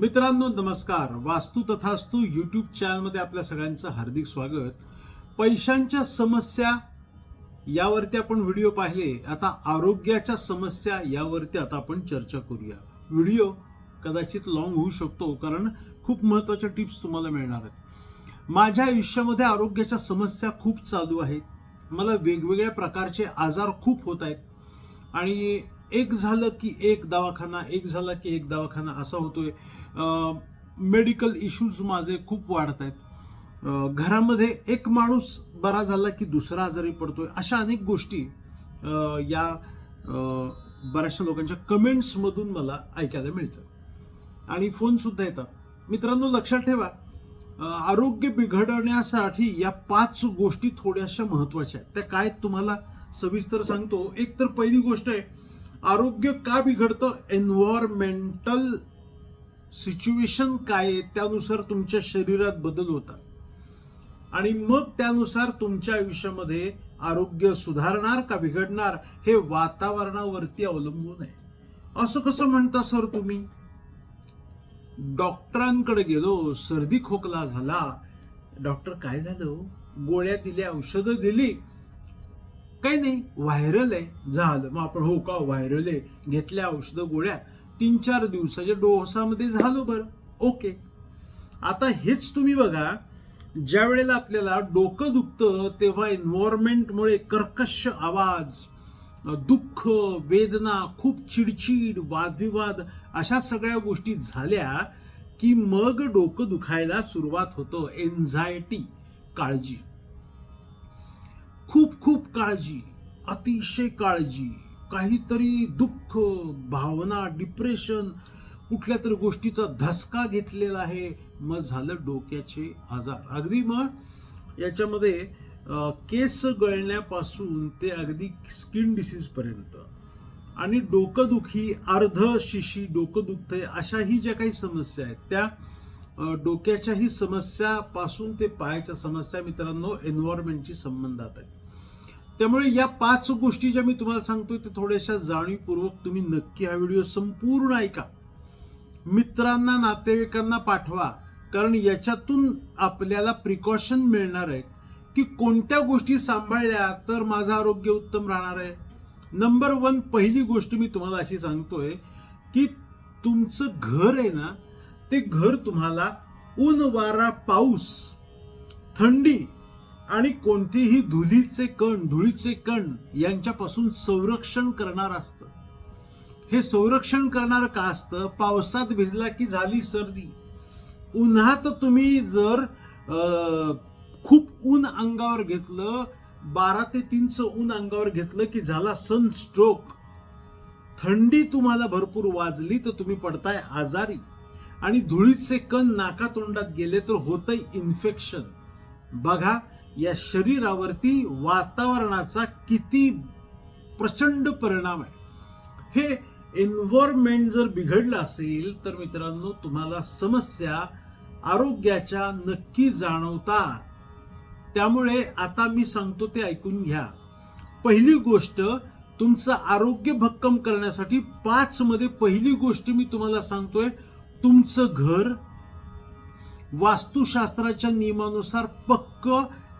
मित्रांनो नमस्कार. वास्तू तथास्तू यूट्यूब चॅनलमध्ये आपल्या सगळ्यांचं हार्दिक स्वागत. पैशांच्या समस्या यावरती आपण व्हिडिओ पाहिले. आता आरोग्याच्या समस्या यावरती आता आपण चर्चा करूया. व्हिडिओ कदाचित लॉंग होऊ शकतो कारण खूप महत्त्वाच्या टिप्स तुम्हाला मिळणार आहेत. माझ्या आयुष्यामध्ये आरोग्याच्या समस्या खूप चालू आहेत. मला वेगवेगळ्या प्रकारचे आजार खूप होत आहेत. आणि एक झालं की एक दवाखाना एक झाला की एक दवाखाना असा होतोय. मेडिकल इश्यूज माझे खूप वाढत आहेत. घरामध्ये एक माणूस बरा झाला की दुसरा आजारी पडतोय अशा अनेक गोष्टी या बऱ्याचशा लोकांच्या कमेंट्समधून मला ऐकायला मिळतं. आणि फोनसुद्धा येतात. मित्रांनो लक्षात ठेवा आरोग्य बिघडण्यासाठी या पाच गोष्टी थोड्याशा महत्त्वाच्या आहेत. त्या काय तुम्हाला सविस्तर सांगतो? एक तर पहिली गोष्ट आहे आरोग्य का बिघडतं? एन्व्हायरमेंटल सिच्युएशन काय आहे? त्यानुसार तुमच्या शरीरात बदल होतात. आणि मग त्यानुसार तुमच्या आयुष्यामध्ये आरोग्य सुधारणार का बिघडणार हे वातावरणावरती अवलंबून आहे. असं कसं म्हणता सर तुम्ही? डॉक्टरांकडे गेलो सर्दी खोकला झाला. डॉक्टर काय झालं? गोळ्या दिल्या औषधं दिली. काही नाही व्हायरल आहे. झालं. मग आपण हो का व्हायरल आहे? घेतल्या औषधं गोळ्या. तीन चार दिवसाच्या डोसामध्ये झालो बरं. ओके आता हेच तुम्ही बघा. ज्या वेळेला आपल्याला डोकं दुखतं तेव्हा एन्व्हायरमेंटमुळे कर्कश आवाज दुःख वेदना खूप चिडचिड वादविवाद अशा सगळ्या गोष्टी झाल्या की मग डोकं दुखायला सुरुवात होतं. एन्झायटी काळजी. खूप खूप काळजी अतिशय काळजी काहीतरी दुःख भावना डिप्रेशन कुठल्या तरी गोष्टीचा धसका घेतलेला आहे. मग झालं डोक्याचे आजार. अगदी मग याच्यामध्ये केस गळण्यापासून ते अगदी स्किन डिसीजपर्यंत आणि डोकंदुखी अर्ध शिशी डोकं दुखतंय अशाही ज्या काही समस्या आहेत त्या डोक्याच्याही समस्यापासून ते पायाच्या समस्या मित्रांनो एन्व्हायरमेंटची संबंधात आहेत. त्यामुळे या पाच गोष्टी ज्या मी तुम्हाला सांगतोय ते थोड्याशा जाणीवपूर्वक तुम्ही नक्की हा व्हिडिओ संपूर्ण ऐका. मित्रांना नातेवाईकांना पाठवा कारण याच्यातून आपल्याला प्रिकॉशन मिळणार आहेत की कोणत्या गोष्टी सांभाळल्या तर माझं आरोग्य उत्तम राहणार आहे. नंबर वन पहिली गोष्ट मी तुम्हाला अशी सांगतोय की तुमचं घर आहे ना ते घर तुम्हाला ऊन वारा पाऊस थंडी आणि कोणतेही धुलीचे कण धुळीचे कण यांच्यापासून संरक्षण करणार असतं. हे संरक्षण करणार का असतं? पावसात भिजला की झाली सर्दी. उन्हात तुम्ही जर खूप ऊन अंगावर घेतलं बारा ते तीनचं ऊन अंगावर घेतलं की झाला सनस्ट्रोक थंडी तुम्हाला भरपूर वाजली तर तुम्ही पडताय आजारी. आणि धुळीचे कण नाकातोंडात गेले तर होतंय इन्फेक्शन बघा या शरीरावरती वातावरणाचा किती प्रचंड परिणाम आहे. हे एन्व्हायरमेंट जर बिघडलं असेल तर मित्रांनो तुम्हाला समस्या आरोग्याच्या नक्की जाणवतात त्यामुळे आता मी सांगतो ते ऐकून घ्या. पहिली गोष्ट तुमचं आरोग्य भक्कम करण्यासाठी पाच मध्ये पहिली गोष्ट मी तुम्हाला सांगतोय तुमचं घर. वास्तुशास्त्राच्या नियमानुसार पक्क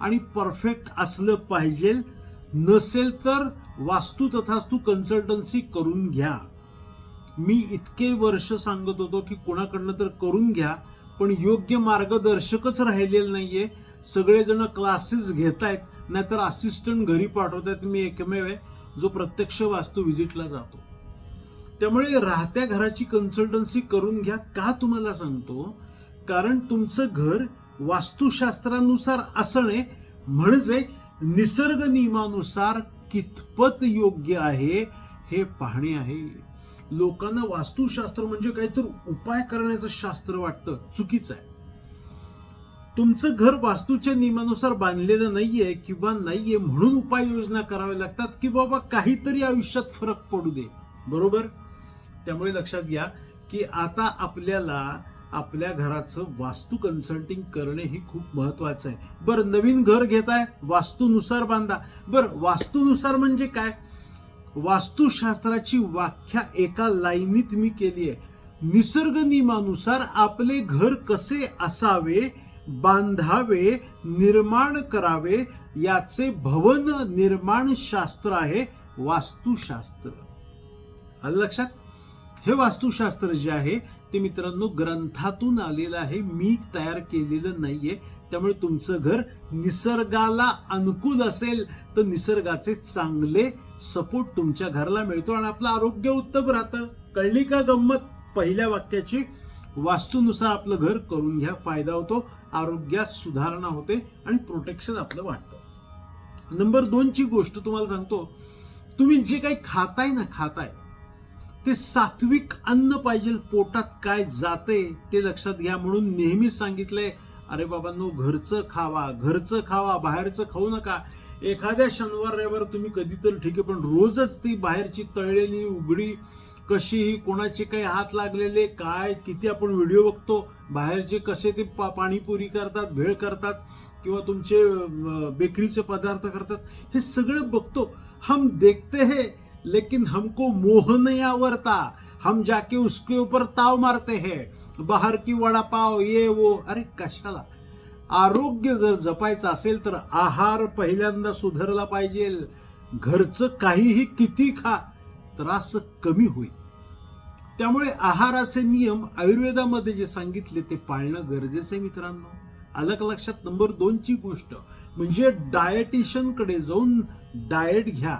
आणि परफेक्ट असलं पाहिजे. नसेल तर वास्तू तथास्तू कन्सल्टन्सी करून घ्या. मी इतके वर्ष सांगत होतो की कोणाकडनं तर करून घ्या पण योग्य मार्गदर्शकच राहिलेलं नाहीये. सगळेजण क्लासेस घेत आहेत नाहीतर असिस्टंट घरी पाठवतात मी एकमेव आहे जो प्रत्यक्ष वास्तू व्हिजिटला जातो. त्यामुळे राहत्या घराची कन्सल्टन्सी करून घ्या का तुम्हाला सांगतो? कारण तुमचं घर वास्तुशास्त्रानुसार असणे म्हणजे निसर्ग नियमानुसार कितपत योग्य आहे हे पाहणे आहे. लोकांना वास्तुशास्त्र म्हणजे काहीतरी उपाय करण्याचं शास्त्र वाटतं चुकीचं आहे. तुमचं घर वास्तूच्या नियमानुसार बांधलेलं नाहीये किंवा नाहीये म्हणून उपाययोजना कराव्या लागतात की बाबा काहीतरी आयुष्यात फरक पडू दे. बरोबर? त्यामुळे लक्षात घ्या की आता आपल्याला आपल्या घराचं वास्तू कन्सल्टिंग करणे ही खूप महत्वाचं आहे. बरं नवीन घर घेताय वास्तूनुसार बांधा. बरं वास्तूनुसार म्हणजे काय? वास्तुशास्त्राची व्याख्या एका लाईनीत मी केली आहे. निसर्ग नियमानुसार आपले घर कसे असावे बांधावे निर्माण करावे याचे भवन निर्माण शास्त्र आहे वास्तुशास्त्र. आलं लक्षात? हे वास्तुशास्त्र जे आहे ते मित्रांनो ग्रंथातून आलेलं आहे. मी तयार केलेलं नाहीये. त्यामुळे तुमचं घर निसर्गाला अनुकूल असेल तर निसर्गाचे चांगले सपोर्ट तुमच्या घराला मिळतो आणि आपलं आरोग्य उत्तम राहतं. कळली का गंमत? पहिल्या वाक्याची वास्तूनुसार आपलं घर करून घ्या फायदा होतो आरोग्यात सुधारणा होते आणि प्रोटेक्शन आपलं वाटतं नंबर दोनची गोष्ट तुम्हाला सांगतो. तुम्ही जे काही खाताय ना खाताय. ते सात्विक अन्न पाहिजे पोटात काय जाते ते लक्षात घ्या म्हणून नेहमी सांगितलंय अरे बाबांनो घरचं खावा घरचं खावा बाहेरचं खाऊ नका. एखाद्या शनिवार रविवार तुम्ही कधीतरी ठीक आहे पण रोजच ती बाहेरची तळलेली उघडी कशीही कोणाचे काही हात लागलेले काय किती आपण व्हिडिओ बघतो बाहेरचे कसे ते पा पाणीपुरी करतात भेळ करतात किंवा तुमचे बेकरीचे पदार्थ करतात हे सगळं बघतो. हम देखते हैं लेकिन हमको मोह नहीं आवरता। हम जाके उसके ऊपर ताव मारते हैं। बाहर की वडा पाव ये वो। अरे कशाला? आरोग्य जर जपायचं असेल तर आहार पहिल्यांदा सुधारला पाहिजे. घरचं काहीही किती खा त्रास कमी होईल. त्यामुळे आहाराचे नियम आयुर्वेदामध्ये जे सांगितले ते पाळणं गरजेचं आहे मित्रांनो. अलग लक्षात नंबर दोनची गोष्ट म्हणजे डायटिशियनकडे जाऊन डाएट घ्या.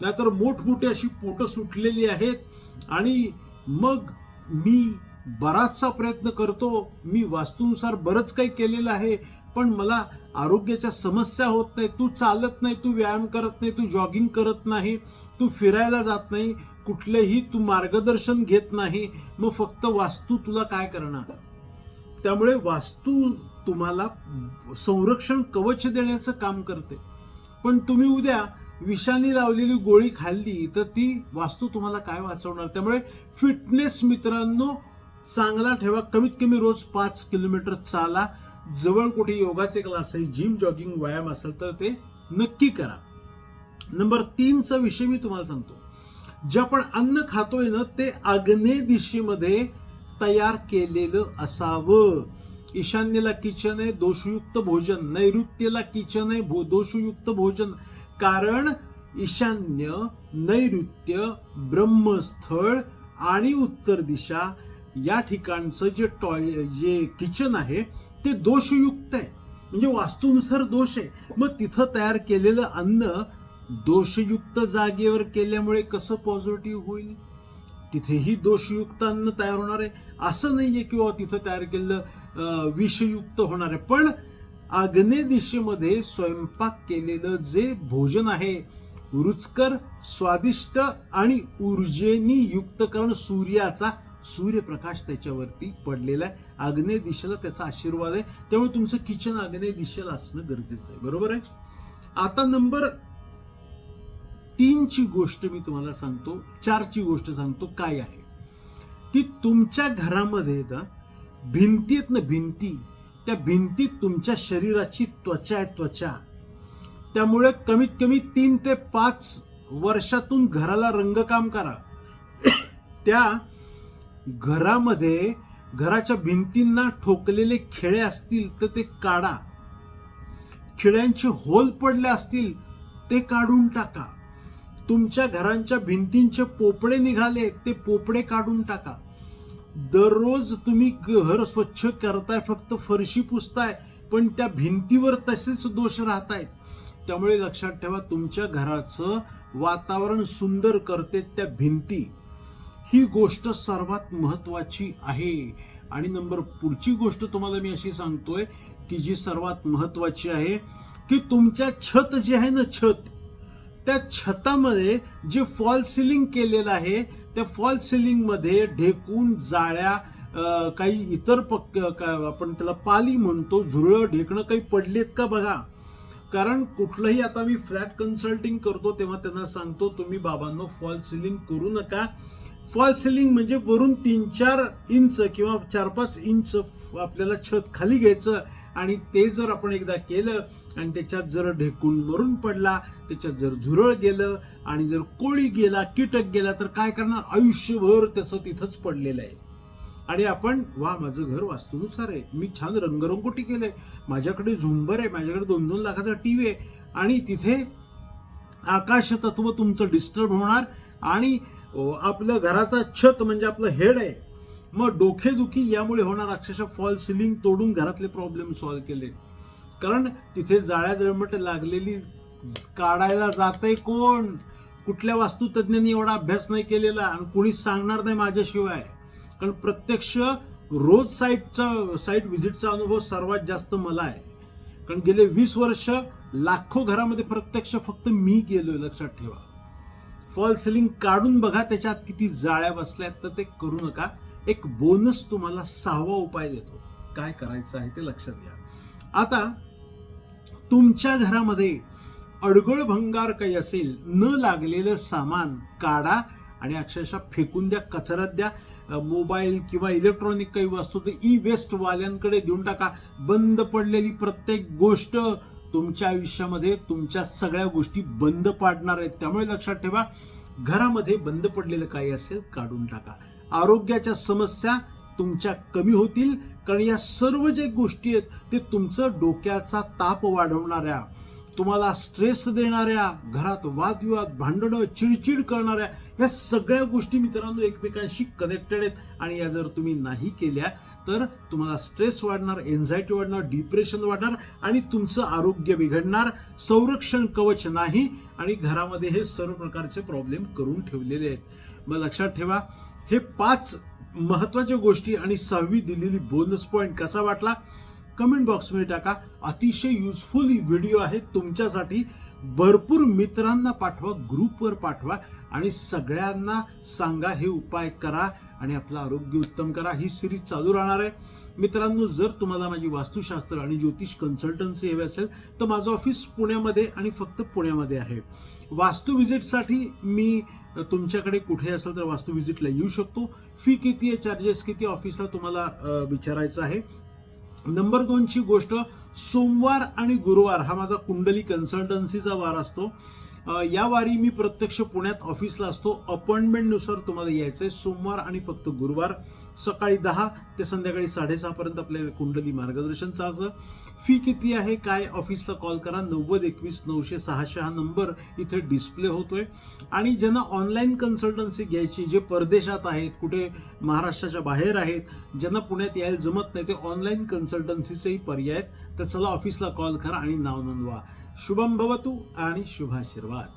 नाहीतर मोठमोठी अशी पोटं सुटलेली आहेत. आणि मग मी बराचसा प्रयत्न करतो. मी वास्तूनुसार बरंच काही केलेलं आहे. पण मला आरोग्याच्या समस्या होत नाही तू चालत नाही तू व्यायाम करत नाही तू जॉगिंग करत नाही तू फिरायला जात नाही कुठलेही तू मार्गदर्शन घेत नाही. मग फक्त वास्तू तुला काय करणार? त्यामुळे वास्तू तुम्हाला संरक्षण कवच देण्याचं काम करते. पण तुम्ही उद्या विषाने लावलेली गोळी खाल्ली तर ती वास्तू तुम्हाला काय वाचवणार? त्यामुळे फिटनेस मित्रांनो चांगला ठेवा. कमीत कमी रोज पाच किलोमीटर चाला. जवळ कुठे योगाचे क्लास आहे जिम जॉगिंग व्यायाम असेल तर ते नक्की करा. नंबर तीनचा विषय मी तुम्हाला सांगतो. जे आपण अन्न खातोय ना ते आग्नेय दिशेमध्ये तयार केलेलं असावं. ईशान्येला किचन आहे दोषयुक्त भोजन. नैऋत्येला किचन आहे भो दोषयुक्त भोजन. कारण ईशान्य नैऋत्य ब्रह्मस्थळ आणि उत्तर दिशा या ठिकाणचं जे टॉय जे किचन आहे ते दोषयुक्त आहे. म्हणजे वास्तूनुसार दोष आहे. मग तिथं तयार केलेलं अन्न दोषयुक्त जागेवर केल्यामुळे कसं पॉझिटिव्ह होईल? तिथेही दोषयुक्त अन्न तयार होणार आहे. असं नाही आहे किंवा तिथं तयार केलेलं विषयुक्त होणार आहे. पण आग्नेय दिशेमध्ये स्वयंपाक केलेलं जे भोजन आहे रुचकर स्वादिष्ट आणि ऊर्जेनी युक्त कारण सूर्याचा सूर्यप्रकाश त्याच्यावरती पडलेला आहे. आग्नेय दिशेला त्याचा आशीर्वाद आहे. त्यामुळे तुमचं किचन आग्नेय दिशेला असणं गरजेचं आहे. बरोबर आहे? आता नंबर तीनची गोष्ट मी तुम्हाला सांगतो. चारची गोष्ट सांगतो. काय आहे? की तुमच्या घरामध्ये ना भिंती आहेत ना भिंती. त्या भिंतीत तुमच्या शरीराची त्वचा आहे त्वचा. त्यामुळे कमीत कमी तीन ते पाच वर्षातून घराला रंगकाम करा. त्या घरामध्ये घराच्या भिंतींना ठोकलेले खिळे असतील तर ते काढा. खिळ्यांचे होल पडले असतील ते काढून टाका. तुमच्या घरांच्या भिंतींचे पोपडे निघाले ते पोपडे काढून टाका. दररोज तुम्ही घर स्वच्छ करताय फक्त फरशी पुसताय पण त्या भिंतीवर तसेच दोष राहत आहेत त्यामुळे लक्षात ठेवा तुमच्या घराचं वातावरण सुंदर करते त्या भिंती. ही गोष्ट सर्वात महत्वाची आहे. आणि नंबर पुढची गोष्ट तुम्हाला मी अशी सांगतोय की जी सर्वात महत्वाची आहे की तुमच्या छत जे आहे ना छत त्या छतामध्ये जे फॉल सिलिंग केलेलं आहे त्या फॉल सिलिंगमध्ये ढेकून जाळ्या काही इतर पक्क का- आपण त्याला पाली म्हणतो झुरळं ढेकणं काही पडलेत का बघा? कारण कुठलंही आता मी फ्लॅट कन्सल्टिंग करतो तेव्हा त्यांना सांगतो तुम्ही बाबांनो फॉल सिलिंग करू नका. फॉल सिलिंग म्हणजे वरून तीन चार इंच किंवा चार पाच इंच आपल्याला छत खाली घ्यायचं आणि ते जर आपण एकदा केलं आणि त्याच्यात जर ढेकून मरून पडला त्याच्यात जर झुरळ गेलं आणि जर कोळी गेला कीटक गेला तर काय करणार? आयुष्यभर त्याचं तिथंच पडलेलं आहे. आणि आपण वा माझं घर वास्तूनुसार आहे. मी छान रंगरंगोटी केलं आहे माझ्याकडे झुंबर आहे. माझ्याकडे दोन दोन लाखाचा टी व्ही आहे. आणि तिथे आकाश तत्व तुमचं डिस्टर्ब होणार आणि आपलं घराचा छत म्हणजे आपलं हेड आहे. मग डोकेदुखी यामुळे होणार अक्षरशः फॉल सिलिंग तोडून घरातले प्रॉब्लेम सॉल्व्ह केले. कारण तिथे जाळ्या जळमट लागलेली काढायला जाते कोण? कुठल्या वास्तुतज्ञांनी एवढा अभ्यास नाही केलेला आणि कुणीच सांगणार नाही माझ्याशिवाय. कारण प्रत्यक्ष रोज साईटचा साईट व्हिजिटचा अनुभव सर्वात जास्त मला आहे. कारण गेले वीस वर्ष लाखो घरामध्ये प्रत्यक्ष फक्त मी गेलोय लक्षात ठेवा. फॉल सिलिंग काढून बघा त्याच्यात किती जाळ्या बसल्यात तर ते करू नका. एक बोनस तुम्हाला सहावा उपाय देतो. काय करायचं आहे ते लक्षात घ्या. आता तुमच्या घरामध्ये अडगळ भंगार काही असेल न लागलेलं सामान काढा आणि अक्षरशः फेकून द्या कचऱ्यात द्या मोबाईल किंवा इलेक्ट्रॉनिक काही वस्तू तर ई वेस्ट वाल्यांकडे देऊन टाका. बंद पडलेली प्रत्येक गोष्ट तुमच्या आयुष्यामध्ये तुमच्या सगळ्या गोष्टी बंद पाडणार आहेत. त्यामुळे लक्षात ठेवा घरामध्ये बंद पडलेलं काही असेल काढून टाका. आरोग्याच्या समस्या तुमच्या कमी होतील कारण या सर्व जे गोष्टी आहेत ते तुमचं डोक्याचा ताप वाढवणाऱ्या तुम्हाला स्ट्रेस देणाऱ्या घरात वादविवाद भांडणं चिडचिड करणाऱ्या या सगळ्या गोष्टी मित्रांनो एकमेकांशी कनेक्टेड आहेत. आणि या जर तुम्ही नाही केल्या तर तुम्हाला स्ट्रेस वाढणार एन्झायटी वाढणार डिप्रेशन वाढणार आणि तुमचं आरोग्य बिघडणार. संरक्षण कवच नाही आणि घरामध्ये हे सर्व प्रकारचे प्रॉब्लेम करून ठेवलेले आहेत. मग लक्षात ठेवा हे पाच महत्त्वाच्या गोष्टी आणि सहावी दिलेली बोनस पॉईंट कसा वाटला? कमेंट बॉक्समध्ये टाका. अतिशय युजफुल व्हिडिओ आहे. तुमच्यासाठी भरपूर मित्रांना पाठवा ग्रुपवर पाठवा आणि सगळ्यांना सांगा हे उपाय करा आणि आपलं आरोग्य उत्तम करा. ही सिरीज चालू राहणार आहे. मित्रांनो जर तुम्हाला माझी वास्तुशास्त्र आणि ज्योतिष कन्सल्टन्सी हवी असेल तर माझं ऑफिस पुण्यामध्ये आणि फक्त पुण्यामध्ये आहे. वास्तू व्हिजिटसाठी मी तुमच्याकडे कुठे असेल तर वास्तू व्हिजिटला येऊ शकतो. फी किती आहे चार्जेस किती ऑफिसला तुम्हाला विचारायचं आहे. नंबर दोनची गोष्ट सोमवार आणि गुरुवार हा माझा कुंडली कन्सल्टन्सीचा वार असतो. या वारी मी प्रत्यक्ष पुण्यात ऑफिसला असतो. अपॉइंटमेंटनुसार तुम्हाला यायचं आहे सोमवार आणि फक्त गुरुवार. सकाळी दहा ते संध्याकाळी साडेसहापर्यंत आपल्या कुंडली मार्गदर्शन चालतं. फी किती आहे? काय? ऑफिसला कॉल करा. नव्वद एकवीस नऊशे सहाशे हा नंबर इथे डिस्प्ले होतोय. आणि ज्यांना ऑनलाईन कन्सल्टन्सी घ्यायची जे परदेशात आहेत कुठे महाराष्ट्राच्या बाहेर आहेत ज्यांना पुण्यात यायला जमत नाही ते ऑनलाईन कन्सल्टन्सीचेही पर्याय आहेत. तर चला ऑफिसला कॉल करा आणि नाव नोंदवा. शुभम भवतू आणि शुभाशीर्वाद.